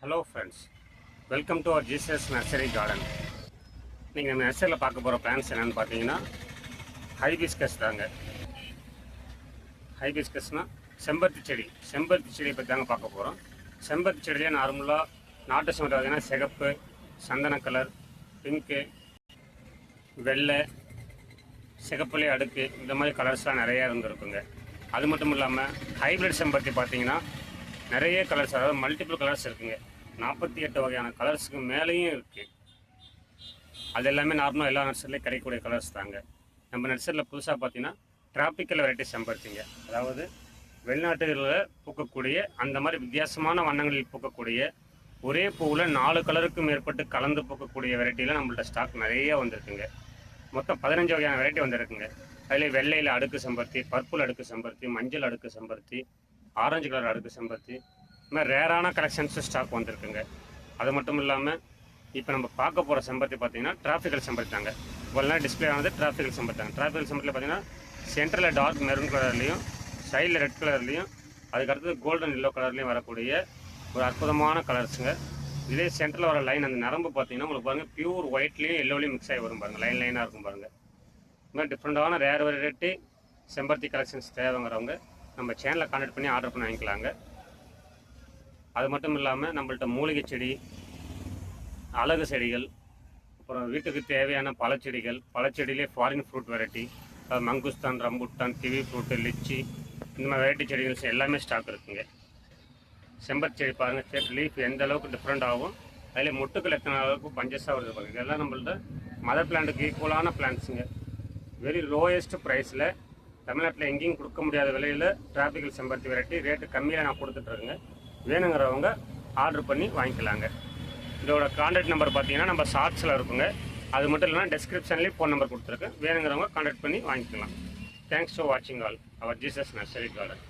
Hello friends welcome to our Jesus nursery garden நீங்கள் நம்ம நர்சரியில் பார்க்க போகிற பிளான்ஸ் என்னென்னு பார்த்தீங்கன்னா ஹைபிஸ்கஸ் தாங்க. ஹைபிஸ்கஸ்னால் செம்பருத்தி செடி. செம்பருத்தி செடியை பற்றி தாங்க பார்க்க போகிறோம் செம்பருத்தி செடியிலே நார்மலாக நாட்டு செம்பருத்தி பார்த்தீங்கன்னா சிகப்பு சந்தன கலர் பிங்க்கு வெள்ளை சிகப்புலே அடுக்கு இந்த மாதிரி கலர்ஸ்லாம் நிறையா இருந்திருக்குங்க. அது மட்டும் இல்லாமல் ஹைப்ரிட் செம்பருத்தி பார்த்தீங்கன்னா நிறைய கலர்ஸ் அதாவது மல்டிபிள் கலர்ஸ் இருக்குங்க. நாற்பத்தி எட்டு வகையான கலர்ஸுக்கு மேலேயும் இருக்குது அது எல்லாமே நார்மலாக எல்லா நர்சரிலையும் கிடைக்கக்கூடிய கலர்ஸ் தாங்க. நம்ம நர்சரியில் புதுசாக பார்த்தீங்கன்னா டிராபிக்கல் வெரைட்டி செம்பருத்திங்க அதாவது வெளிநாட்டுகளில் பூக்கக்கூடிய அந்த மாதிரி வித்தியாசமான வண்ணங்களில் பூக்கக்கூடிய ஒரே பூவில் நாலு கலருக்கும் மேற்பட்டு கலந்து பூக்கக்கூடிய வெரைட்டியில் நம்மள்ட்ட ஸ்டாக் நிறைய வந்திருக்குங்க. மொத்தம் பதினஞ்சு வகையான வெரைட்டி வந்திருக்குங்க. அதில் வெள்ளையில் அடுக்கு செம்பருத்தி பர்பிள் அடுக்கு செம்பருத்தி மஞ்சள் அடுக்கு செம்பருத்தி ஆரஞ்சு கலர் அடுக்கு செம்பருத்தி. இந்த மாதிரி ரேரான கலெக்ஷன்ஸ் ஸ்டாக் வந்திருக்குங்க. அது மட்டும் இல்லாமல் இப்போ நம்ம பார்க்க போகிற செம்பருத்தி பார்த்தீங்கன்னா டிராஃபிக்கல் செம்பருத்தி தாங்க. இவ்வளோ டிஸ்பிளே ஆனது டிராஃபிக்கல் செம்பருத்தி தாங்க. டிராஃபிக்கல் செம்பருத்தியில் பார்த்தீங்கன்னா சென்டரில் டார்க் மெரூன் கலர்லேயும் சைடில் ரெட் கலர்லேயும் அதுக்கடுத்தது கோல்டன் எல்லோ கலர்லேயும் வரக்கூடிய ஒரு அற்புதமான கலர்ஸுங்க இதே சென்டரில் வர லைன் அந்த நரம்பு பார்த்தீங்கன்னா உங்களுக்கு பாருங்கள் பியூர் ஒயிட்லேயும் எல்லோலையும் மிக்ஸ் ஆகி வரும் பாருங்கள் லைன் லைனாக இருக்கும் பாருங்கள் இந்த மாதிரி டிஃப்ரெண்ட்டான ரேர் வெரைட்டி செம்பருத்தி கலெக்ஷன்ஸ் தேவைங்கிறவங்க நம்ம சேனலை கான்டாக்ட் பண்ணி ஆர்டர் பண்ணி வாங்கிக்கலாங்க. அது மட்டும் இல்லாமல் நம்மள்ட்ட மூலிகை செடி அழகு செடிகள் அப்புறம் வீட்டுக்கு தேவையான பழச்செடிகள் பழச்செடியிலே foreign fruit variety mangosteen rambutan kiwi fruit lychee இந்த மாதிரி வெரைட்டி செடிகள் எல்லாமே ஸ்டாக் இருக்குங்க. செம்பர் செடி பாருங்கள் செடி லீஃப் எந்த அளவுக்கு டிஃப்ரெண்ட் ஆகும் அதில் முட்டுக்கள் எத்தனை அளவுக்கு பஞ்சஸாக வருது பாருங்கள் இதெல்லாம் நம்மள்ட்ட மதர் பிளான்ட்டுக்கு ஈக்குவலான பிளான்ட்ஸுங்க வெரி லோயஸ்ட் ப்ரைஸில் தமிழ்நாட்டில் எங்கேயும் கொடுக்க முடியாத விலையில் டிராபிக்கல் செம்பருத்தி வெரைட்டி ரேட்டு கம்மியாக நான் கொடுத்துட்ருக்கேங்க வேணுங்கிறவங்க ஆர்டர் பண்ணி வாங்கிக்கலாங்க. இதோட கான்டாக்ட் நம்பர் பார்த்தீங்கன்னா நம்ம ஷார்ட்ஸில் இருக்குங்க. அது மட்டும் இல்லைனா டெஸ்கிரிப்ஷன்லேயும் ஃபோன் நம்பர் கொடுத்துருக்கேன். வேணுங்கிறவங்க கான்டாக்ட் பண்ணி வாங்கிக்கலாம். தேங்க்ஸ் ஃபார் வாட்சிங் all our Jesus nursery garden